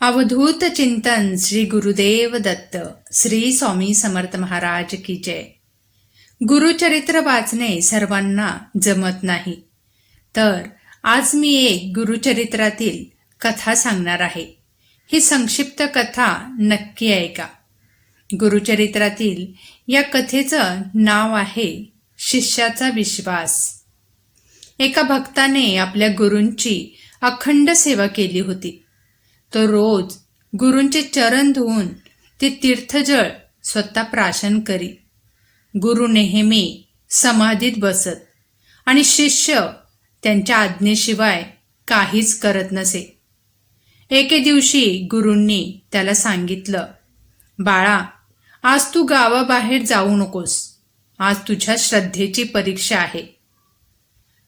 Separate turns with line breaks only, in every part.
अवधूत चिंतन श्री गुरुदेव दत्त श्री स्वामी समर्थ महाराज की जय. गुरुचरित्र वाचणे सर्वांना जमत नाही. तर आज मी एक गुरुचरित्रातील कथा सांगणार आहे. ही संक्षिप्त कथा नक्की ऐका. गुरुचरित्रातील या कथेचं नाव आहे शिष्याचा विश्वास. एका भक्ताने आपल्या गुरूंची अखंड सेवा केली होती. तो रोज गुरूंचे चरण धुवून ते तीर्थजळ स्वतः प्राशन करी. गुरु नेहमी समाधीत बसत आणि शिष्य त्यांच्या आज्ञेशिवाय काहीच करत नसे. एके दिवशी गुरूंनी त्याला सांगितलं बाळा आज तू गावाबाहेर जाऊ नकोस. आज तुझ्या श्रद्धेची परीक्षा आहे.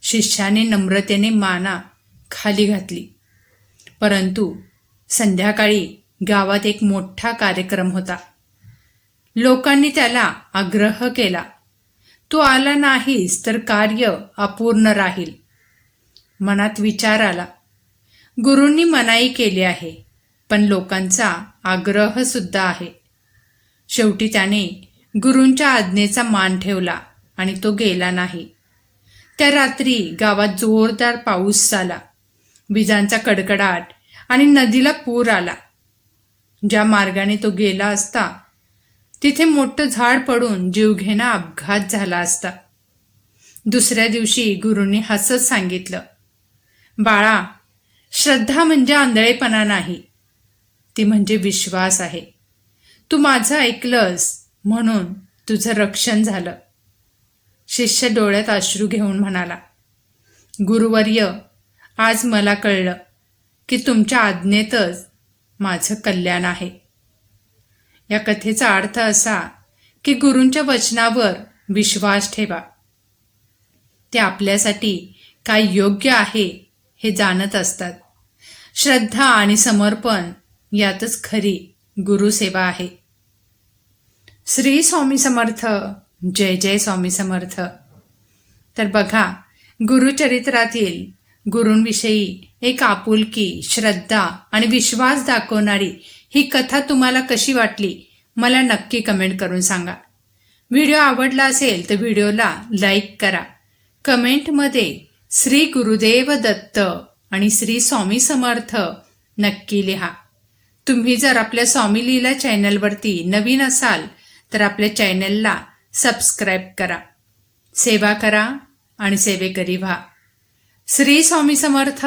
शिष्याने नम्रतेने माना खाली घातली. परंतु संध्याकाळी गावात एक मोठा कार्यक्रम होता. लोकांनी त्याला आग्रह केला. तू आला नाहीस तर कार्य अपूर्ण राहील. मनात विचार आला. गुरूंनी मनाई केली आहे पण लोकांचा आग्रह सुद्धा आहे. शेवटी त्याने गुरूंच्या आज्ञेचा मान ठेवला आणि तो गेला नाही. त्या रात्री गावात जोरदार पाऊस झाला. विजांचा कडकडाट आणि नदीला पूर आला. ज्या मार्गाने तो गेला असता तिथे मोठं झाड पडून जीवघेणा अपघात झाला असता. दुसऱ्या दिवशी गुरुंनी हसत सांगितलं बाळा श्रद्धा म्हणजे आंधळेपणा नाही. ती म्हणजे विश्वास आहे. तू माझं ऐकलंस म्हणून तुझं रक्षण झालं. शिष्य डोळ्यात अश्रू घेऊन म्हणाला गुरुवर्य आज मला कळलं. की तुमच्या आज्ञेतच माझं कल्याण आहे. या कथेचा अर्थ असा की गुरूंच्या वचनावर विश्वास ठेवा. ते आपल्यासाठी काय योग्य आहे हे जाणत असतात. श्रद्धा आणि समर्पण यातच खरी गुरुसेवा आहे. श्री स्वामी समर्थ जय जय स्वामी समर्थ. तर बघा गुरुचरित्रातील गुरूंविषयी एक आपुलकी श्रद्धा आणि विश्वास दाखवणारी ही कथा तुम्हाला कशी वाटली मला नक्की कमेंट करून सांगा. व्हिडिओ आवडला असेल तर व्हिडिओला लाईक करा. कमेंटमध्ये श्री गुरुदेव दत्त आणि श्री स्वामी समर्थ नक्की लिहा. तुम्ही जर आपल्या स्वामी लीला चॅनलवरती नवीन असाल तर आपल्या चॅनलला सबस्क्राईब करा. सेवा करा आणि सेवेकरी व्हा. श्री स्वामी समर्थ